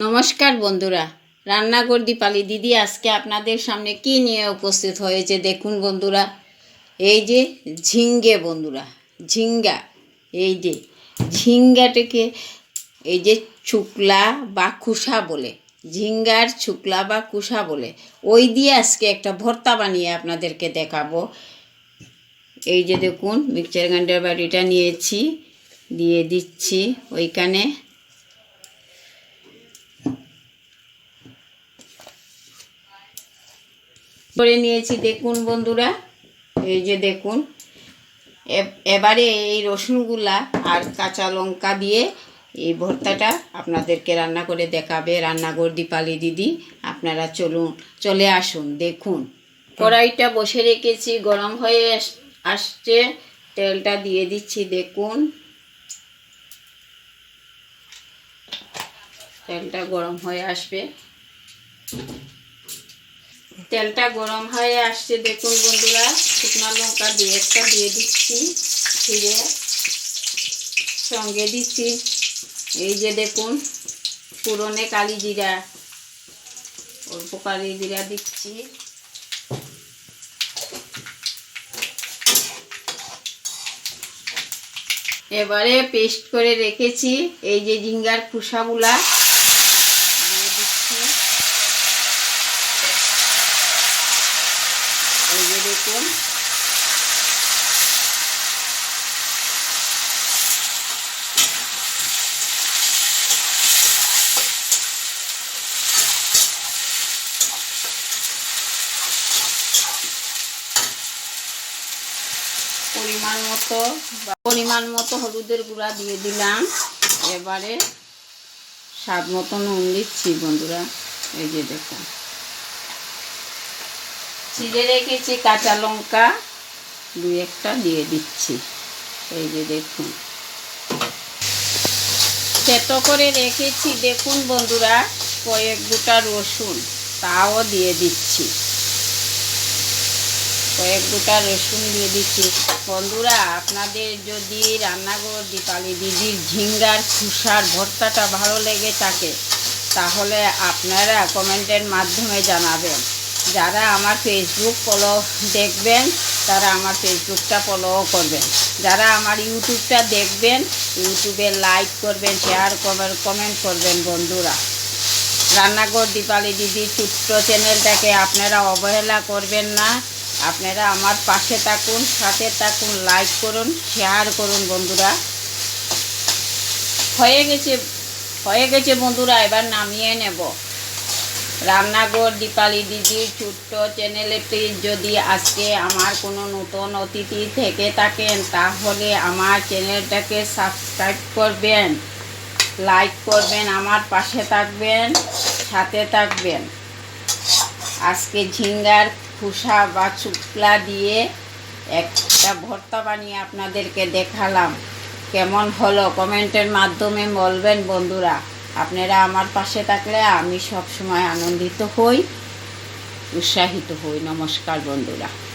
নমস্কার বন্ধুরা রান্নাঘর দীপালি দিদি আজকে আপনাদের সামনে কি নিয়ে উপস্থিত হয়েছে দেখুন বন্ধুরা। এই যে ঝিঙ্গে বন্ধুরা, ঝিঙ্গা, এই যে ঝিঙ্গাটাকে এই যে ছুকলা বা কুষা বলে, ঝিঙ্গার ছুকলা বা কুষা বলে, ওই দিয়ে আজকে একটা ভর্তা বানিয়ে আপনাদেরকে দেখাবো। এই যে দেখুন মিক্সার গ্রাইন্ডার বাড়িটা নিয়েছি, দিয়ে দিচ্ছি ওইখানে। করে নিয়েছি দেখুন বন্ধুরা, এই যে দেখুন। এবারে এই রসুনগুলা আর কাঁচা লঙ্কা দিয়ে এই ভর্তাটা আপনাদেরকে রান্না করে দেখাবে রান্নাঘর দীপালি দিদি। আপনারা চলুন, চলে আসুন, দেখুন। কড়াইটা বসে রেখেছি, গরম হয়ে আস- আসছে। তেলটা দিয়ে দিচ্ছি, দেখুন। তেলটা গরম হয়ে আসবে। তেলটা গরম হয়ে আসছে দেখুন বন্ধুরা, শুকনো লঙ্কা দিয়ে একটা দিয়ে দিচ্ছি ফিরে সঙ্গে দিচ্ছি। এই যে দেখুন পুরনে কালি জিরা, অল্প কালি জিরা দিচ্ছি। এবারে পেস্ট করে রেখেছি, এই যে ঝিঙ্গার খোসাগুলা দিয়ে দিচ্ছি এই দেখুন। পরিমাণ মতো পরিমাণ মতো হলুদের গুঁড়া দিয়ে দিলাম। এবারে স্বাদ মতো নুন দিচ্ছি বন্ধুরা। এই যে দেখুন। ছিঁড়ে রেখেছি, কাঁচা লঙ্কা দু একটা দিয়ে দিচ্ছি। এই যে দেখুন। সেতো করে রেখেছি। দেখুন বন্ধুরা, কয়েক গোটা রসুন, তাও দিয়ে দিচ্ছি। কয়েক গোটা রসুন দিয়ে দিচ্ছি। বন্ধুরা, আপনাদের যদি রান্নাঘর দীপালি দিদির ঝিঙ্গার খুসার ভর্তাটা ভালো লেগে থাকে, তাহলে আপনারা কমেন্টের মাধ্যমে জানাবেন। যারা আমার ফেসবুক ফলো দেখবেন, তারা আমার ফেসবুকটা ফলোও করবেন। যারা আমার ইউটিউবটা দেখবেন ইউটিউবে লাইক করবেন শেয়ার করবেন কমেন্ট করবেন বন্ধুরা। রান্নাঘর দীপালি দিদি ছোট্ট চ্যানেলটাকে আপনারা অবহেলা করবেন না। আপনারা আমার পাশে থাকুন, সাথে থাকুন লাইক করুন শেয়ার করুন বন্ধুরা। হয়ে গেছে হয়ে গেছে বন্ধুরা, এবার নামিয়ে নেব। রান্নাঘর, দীপালি দিদির ছোট্ট চ্যানেলটি যদি আজকে আমার কোনো নতুন অতিথি থেকে থাকেন, তাহলে আমার চ্যানেলটাকে সাবস্ক্রাইব করবেন লাইক করবেন, আমার পাশে থাকবেন, সাথে থাকবেন। আজকে ঝিঙ্গার খোসা বা শুকলা দিয়ে একটা ভর্তা বানিয়ে আপনাদেরকে দেখালাম। কেমন হলো? কমেন্টের মাধ্যমে বলবেন বন্ধুরা। আপনারা আমার পাশে থাকলে আমি সবসময় আনন্দিত হই উৎসাহিত হই। নমস্কার বন্ধুরা।